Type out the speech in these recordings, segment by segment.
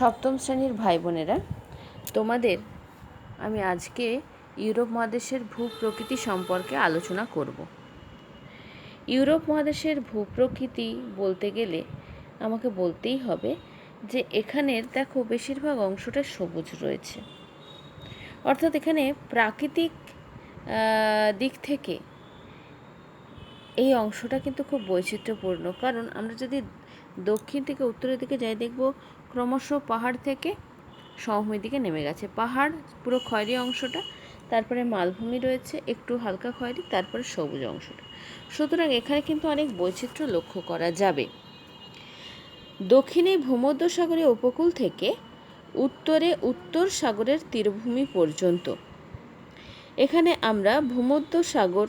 সপ্তম শ্রেণির ভাই বোনেরা তোমাদের আমি আজকে ইউরোপ মহাদেশের ভূপ্রকৃতি সম্পর্কে আলোচনা করব। ইউরোপ মহাদেশের ভূপ্রকৃতি বলতে গেলে আমাকে বলতেই হবে যে এখানের দেখো বেশিরভাগ অংশটা সবুজ রয়েছে। অর্থাৎ এখানে প্রাকৃতিক দিক থেকে এই অংশটা কিন্তু খুব বৈচিত্র্যপূর্ণ। কারণ আমরা যদি দক্ষিণ থেকে উত্তরের দিকে যাই, দেখব ক্রমশ পাহাড় থেকে সমভূমির দিকে নেমে গেছে। পাহাড় পুরো খয়েরি অংশটা, তারপরে মালভূমি রয়েছে, একটু হালকা খয়েরি, তারপরে সবুজ অংশটা। সুতরাং এখানে কিন্তু অনেক বৈচিত্র্য লক্ষ্য করা যাবে। দক্ষিণে ভূমধ্যসাগরীয় উপকূল থেকে উত্তরে উত্তর সাগরের তীরভূমি পর্যন্ত। এখানে আমরা ভূমধ্যসাগর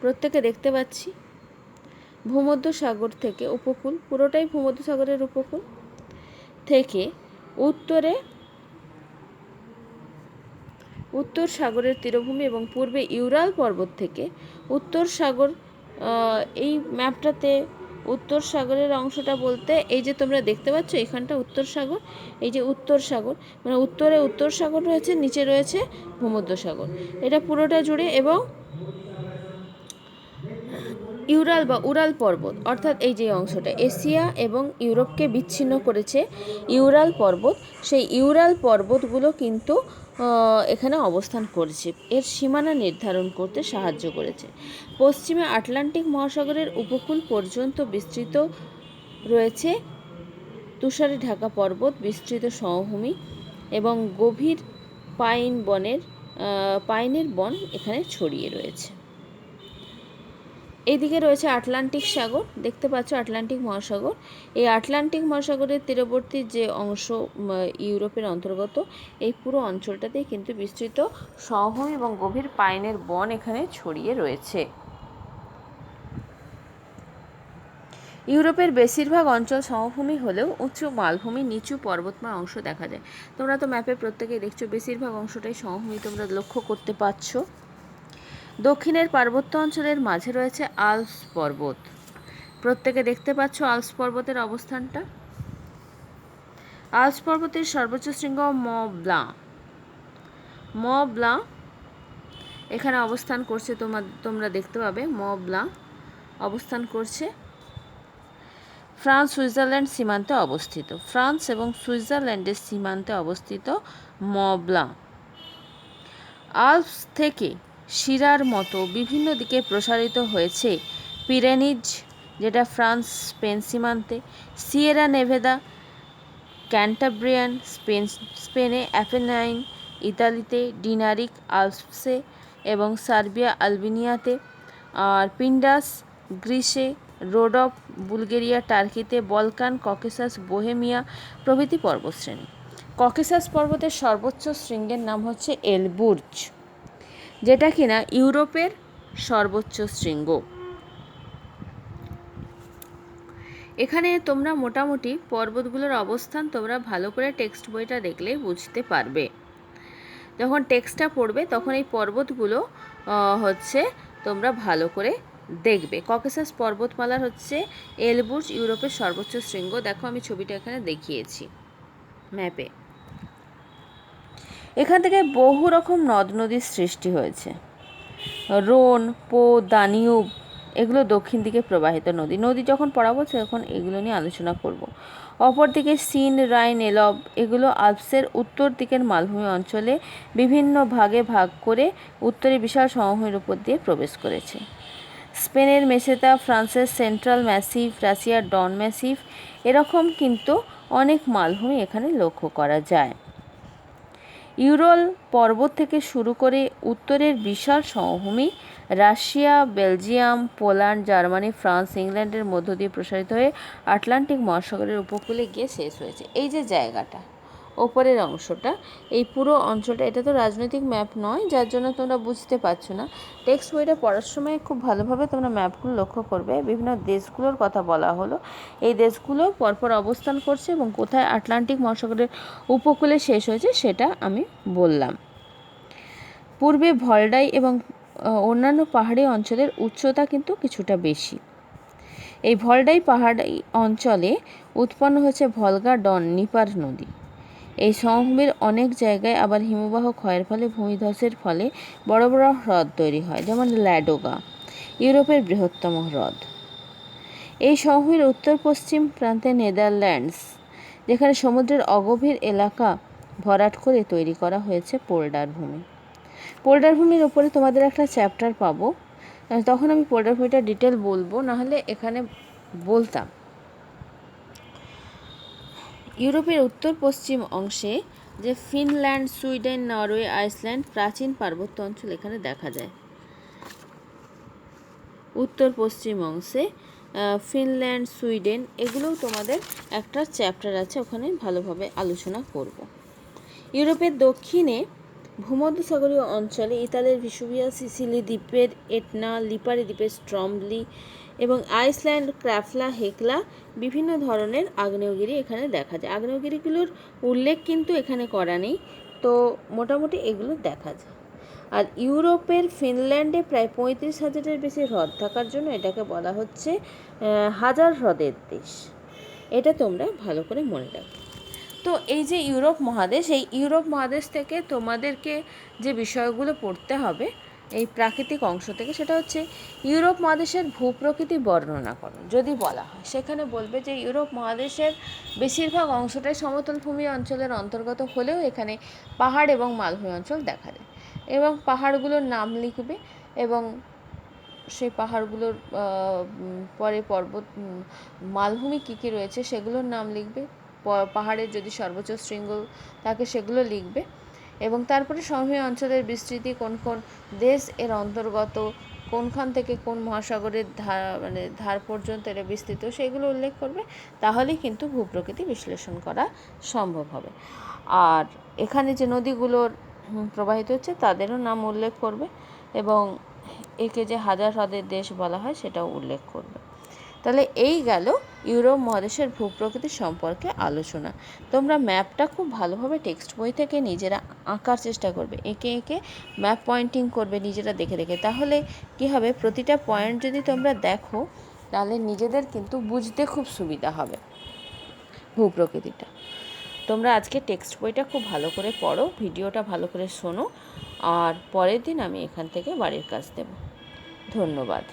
প্রত্যেকে দেখতে পাচ্ছি। ভূমধ্যসাগর থেকে উপকূল, পুরোটাই ভূমধ্যসাগরের উপকূল। থেকে উত্তরে উত্তর সাগরের তীরভূমি এবং পূর্বে ইউরাল পর্বত থেকে উত্তর সাগর এই ম্যাপটাতে উত্তর সাগরের অংশটা বলতে এই যে তোমরা দেখতে পাচ্ছ এখানটা উত্তর সাগর, এই যে উত্তর সাগর মানে উত্তরে উত্তর সাগর রয়েছে, নিচে রয়েছে ভূমধ্যসাগর। এটা পুরোটা জুড়ে এবং ইউরাল বা উরাল পর্বত, অর্থাৎ এই যে অংশটা, এশিয়া এবং ইউরোপকে বিচ্ছিন্ন করেছে ইউরাল পর্বত, সেই ইউরাল পর্বতগুলো কিন্তু এখানে অবস্থান করেছে। এর সীমানা নির্ধারণ করতে সাহায্য করেছে। পশ্চিমে আটলান্টিক মহাসাগরের উপকূল পর্যন্ত বিস্তৃত রয়েছে তুষারে ঢাকা পর্বত, বিস্তৃত সমভূমি এবং গভীর পাইন বনের পাইনের বন এখানে ছড়িয়ে রয়েছে। এইদিকে রয়েছে আটলান্টিক সাগর, দেখতে পাচ্ছ আটলান্টিক মহাসাগর। এই আটলান্টিক মহাসাগরের তীরবর্তী যে অংশ ইউরোপের অন্তর্গত, এই পুরো অঞ্চলটাতেই কিন্তু বিস্তৃত সমভূমি এবং গভীর পাইনের বন এখানে ছড়িয়ে রয়েছে। ইউরোপের বেশিরভাগ অঞ্চল সমভূমি হলেও উঁচু মালভূমি, নিচু পর্বতময় অংশ দেখা যায়। তোমরা তো ম্যাপে প্রত্যেকেই দেখছ, বেশিরভাগ অংশটাই সমভূমি তোমরা লক্ষ্য করতে পারছ। দক্ষিণের পার্বত্য অঞ্চলের মাঝে রয়েছে আলপস পর্বত। প্রত্যেকে দেখতে পাচ্ছ আলপস পর্বতের অবস্থানটা। আলস পর্বতের সর্বোচ্চ শৃঙ্গ ম ব্লা ম এখানে অবস্থান করছে তোমার তোমরা দেখতে পাবে। ম ব্লা অবস্থান করছে। ফ্রান্স, সুইজারল্যান্ড সীমান্তে অবস্থিত। ফ্রান্স এবং সুইজারল্যান্ডের সীমান্তে অবস্থিত মবলা আলপস থেকে শিরার মতো বিভিন্ন দিকে প্রসারিত হয়েছে পিরেনিজ, যেটা ফ্রান্স, স্পেন সীমান্তে, সিয়েরা নেভেদা, ক্যান্টাব্রিয়ান, স্পেন, স্পেনে অ্যাপেনাইন, ইতালিতে ডিনারিক আলপসে এবং সার্বিয়া আলবেনিয়াতে, আর পিন্ডাস, গ্রিসে, রোডপ, বুলগেরিয়া, টার্কিতে, বলকান, ককেসাস, বোহেমিয়া প্রভৃতি পর্বতশ্রেণী। ককেসাস পর্বতের সর্বোচ্চ শৃঙ্গের নাম হচ্ছে এলবুর্জ। যেটা কিনা ইউরোপের সর্বোচ্চ শৃঙ্গ। এখানে তোমরা মোটামুটি পর্বতগুলোর অবস্থান তোমরা ভালো করে টেক্সট বইটা দেখলে বুঝতে পারবে। যখন টেক্সটটা পড়বে তখন এই পর্বতগুলো হচ্ছে তোমরা ভালো করে দেখবে। ককেসাস পর্বতমালার হচ্ছে এলবুর্জ ইউরোপের সর্বোচ্চ শৃঙ্গ। দেখো আমি ছবিটা এখানে দেখিয়েছি ম্যাপে। এখান থেকে বহু রকম নদ নদীর সৃষ্টি হয়েছে। রোন, পো, দানিউব এগুলো দক্ষিণ দিকে প্রবাহিত নদী। নদী যখন পড়াবো তখন এগুলো নিয়ে আলোচনা করব। অপরদিকে সিন, রাইন, এলব এগুলো আলপসের উত্তর দিকের মালভূমি অঞ্চলে বিভিন্ন ভাগে ভাগ করে উত্তরে বিশাল সমভূমির উপর দিয়ে প্রবেশ করেছে। স্পেনের মেসেতা ফ্রান্সের সেন্ট্রাল ম্যাসিভ, রাশিয়ার ডন ম্যাসিভ, এরকম কিন্তু অনেক মালভূমি এখানে লক্ষ্য করা যায়। ইউরল পর্বত থেকে শুরু করে উত্তরের বিশাল সমভূমি Russia, Belgium, Poland, Germany, France, ইংল্যান্ডের মধ্য দিয়ে প্রসারিত হয়ে আটলান্টিক মহাসাগরের উপকূলে গিয়ে শেষ হয়েছে। এই যে জায়গাটা ওপরের অংশটা। এই পুরো অঞ্চলটা, এটা তো রাজনৈতিক ম্যাপ নয়, যার জন্য তোমরা বুঝতে পারছ না। টেক্সট বইটা পড়ার সময় খুব ভালোভাবে তোমরা ম্যাপগুলো লক্ষ্য করবে। বিভিন্ন দেশগুলোর কথা বলা হলো। এই দেশগুলো পরপর অবস্থান করছে এবং কোথায় আটলান্টিক মহাসাগরের উপকূলে শেষ হয়েছে সেটা আমি বললাম। পূর্বে ভলডাই এবং অন্যান্য পাহাড়ি অঞ্চলের উচ্চতা কিন্তু কিছুটা বেশি। এই ভলডাই পাহাড়ি অঞ্চলে উৎপন্ন হয়েছে ভলগা ডন নিপার নদী। এই সমভূমির অনেক জায়গায় আবার হিমবাহ ক্ষয়ের ফলে, ভূমিধসের ফলে বড় বড় হ্রদ তৈরি হয়, যেমন ল্যাডোগা, ইউরোপের বৃহত্তম হ্রদ। এই সমভূমির উত্তর পশ্চিম প্রান্তে নেদারল্যান্ডস, যেখানে সমুদ্রের অগভীর এলাকা ভরাট করে তৈরি করা হয়েছে পোল্ডার ভূমি। পোল্ডার ভূমির ওপরে তোমাদের একটা চ্যাপ্টার পাবো। তখন আমি পোল্ডার ভূমিটা ডিটেল বলব, নাহলে এখানে বলতাম। ইউরোপের উত্তর পশ্চিম অংশে, যে ফিনল্যান্ড, সুইডেন, নরওয়ে, আইসল্যান্ড প্রাচীন পার্বত্য অঞ্চল এখানে দেখা যায়। উত্তর পশ্চিম অংশে ফিনল্যান্ড, সুইডেন, এগুলোও তোমাদের একটা চ্যাপ্টার আছে, ওখানে ভালোভাবে আলোচনা করব। ইউরোপের দক্ষিণে ভূমধ্যসাগরীয় অঞ্চলে ইতালির ভিসুভিয়া সিসিলি দ্বীপের এটনা, লিপারি দ্বীপের স্ট্রমলি এবং আইসল্যান্ড, ক্রাফলা, হেকলা বিভিন্ন ধরনের আগ্নেয়গিরি এখানে দেখা যায়। আগ্নেয়গিরিগুলোর উল্লেখ কিন্তু এখানে করা নেই, তো মোটামুটি এগুলো দেখা যায়। আর ইউরোপের ফিনল্যান্ডে প্রায় পঁয়ত্রিশ হাজারের বেশি হ্রদ থাকার জন্য এটাকে বলা হচ্ছে হাজার হ্রদের দেশ। এটা তোমরা ভালো করে মনে রাখবে তো এই যে ইউরোপ মহাদেশ, এই ইউরোপ মহাদেশ থেকে তোমাদেরকে যে বিষয়গুলো পড়তে হবে, এই প্রাকৃতিক অংশ থেকে, সেটা হচ্ছে ইউরোপ মহাদেশের ভূপ্রকৃতি বর্ণনা করো। যদি বলা হয়, সেখানে বলবে যে ইউরোপ মহাদেশের বেশিরভাগ অংশটাই সমতল ভূমি অঞ্চলের অন্তর্গত হলেও এখানে পাহাড় এবং মালভূমি অঞ্চল দেখা যায় এবং পাহাড়গুলোর নাম লিখবে এবং সেই পাহাড়গুলোর পরে পর্বত মালভূমি কী কী রয়েছে সেগুলোর নাম লিখবে। পাহাড়ের যদি সর্বোচ্চ শৃঙ্গ থাকে সেগুলো লিখবে। এবং তারপরে সমভূমি অঞ্চলের বিস্তৃতি, কোন কোন দেশ এর অন্তর্গত, কোনখান থেকে কোন মহাসাগরের ধার মানে ধার পর্যন্ত এটা বিস্তৃত সেগুলো উল্লেখ করবে, তাহলেই কিন্তু ভূপ্রকৃতি বিশ্লেষণ করা সম্ভব হবে। আর এখানে যে নদীগুলোর প্রবাহিত হচ্ছে তাদেরও নাম উল্লেখ করবে এবং একে যে হাজার হ্রদের দেশ বলা হয় সেটাও উল্লেখ করবে। তাহলে এই গেল ইউরোপ মহাদেশের ভূপ্রকৃতি সম্পর্কে আলোচনা। তোমরা ম্যাপটা খুব ভালোভাবে টেক্সট বই থেকে নিজেরা আঁকার চেষ্টা করবে। এঁকে এঁকে ম্যাপ পয়েন্টিং করবে নিজেরা দেখে দেখে। তাহলে কি হবে? প্রতিটা পয়েন্ট যদি তোমরা দেখো, তাহলে নিজেদের কিন্তু বুঝতে খুব সুবিধা হবে ভূপ্রকৃতিটা। তোমরা আজকে টেক্সট বইটা খুব ভালো করে পড়ো, ভিডিওটা ভালো করে শোনো, আর পরের দিন আমি এখান থেকে বাড়ির কাজ দেব। ধন্যবাদ।